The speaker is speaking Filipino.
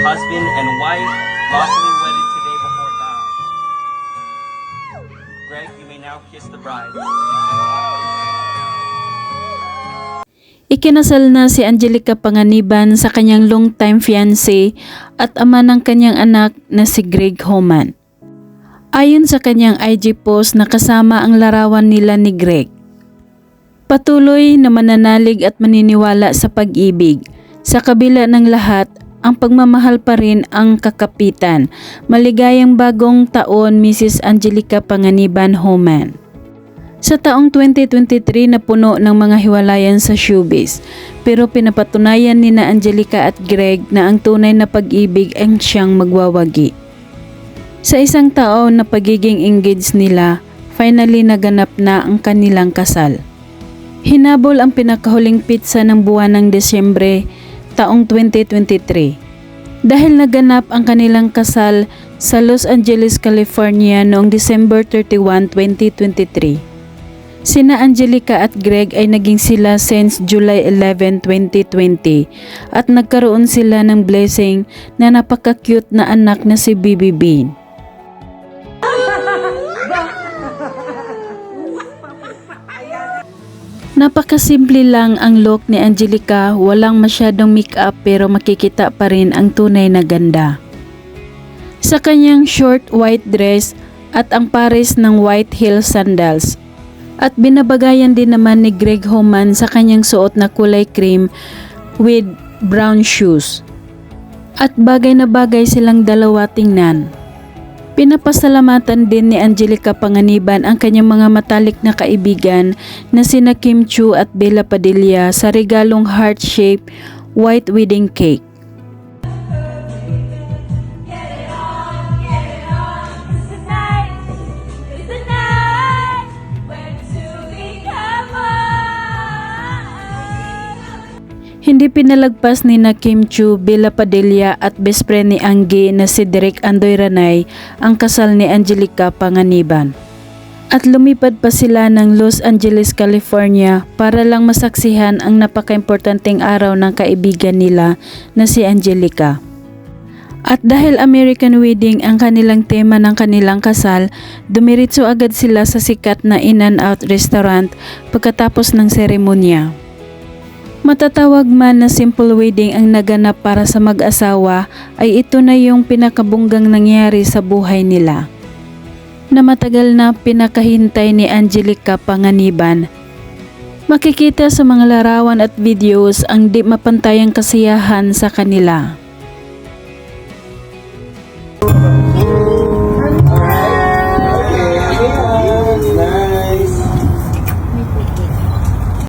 husband and wife, lawfully wedded today before God. Greg, you may now kiss the bride. Ikinasal na si Angelica Panganiban sa kanyang long-time fiancé at ama ng kanyang anak na si Greg Homan. Ayon sa kanyang IG post na kasama ang larawan nila ni Greg. Patuloy na mananalig at maniniwala sa pag-ibig. Sa kabila ng lahat, ang pagmamahal pa rin ang kakapitan. Maligayang bagong taon Mrs. Angelica Panganiban Homan. Sa taong 2023 na puno ng mga hiwalayan sa showbiz, pero pinapatunayan ni na Angelica at Greg na ang tunay na pag-ibig ang siyang magwawagi. Sa isang taon na pagiging engaged nila, finally naganap na ang kanilang kasal. Hinabol ang pinakahuling pizza ng buwan ng Desyembre taong 2023. Dahil naganap ang kanilang kasal sa Los Angeles, California noong December 31, 2023. Sina Angelica at Greg ay naging sila since July 11, 2020 at nagkaroon sila ng blessing na napaka-cute na anak na si Bibi Bean. Napakasimple lang ang look ni Angelica, walang masyadong make-up pero makikita pa rin ang tunay na ganda. Sa kanyang short white dress at ang pares ng white heel sandals, at binabagayan din naman ni Greg Homan sa kanyang suot na kulay cream with brown shoes. At bagay na bagay silang dalawa tingnan. Pinapasalamatan din ni Angelica Panganiban ang kanyang mga matalik na kaibigan na sina Kim Chu at Bella Padilla sa regalong heart-shaped white wedding cake. Hindi pinalagpas ni na Kim Chu, Bella Padilla at best friend ni Anggi na si Derek Andoy Ranay ang kasal ni Angelica Panganiban. At lumipad pa sila ng Los Angeles, California para lang masaksihan ang napaka-importanteng araw ng kaibigan nila na si Angelica. At dahil American Wedding ang kanilang tema ng kanilang kasal, dumiritso agad sila sa sikat na In-N-Out restaurant pagkatapos ng seremonya. Matatawag man na simple wedding ang naganap para sa mag-asawa ay ito na yung pinakabunggang nangyari sa buhay nila. Na matagal na pinakahintay ni Angelica Panganiban. Makikita sa mga larawan at videos ang di mapantayang kasiyahan sa kanila.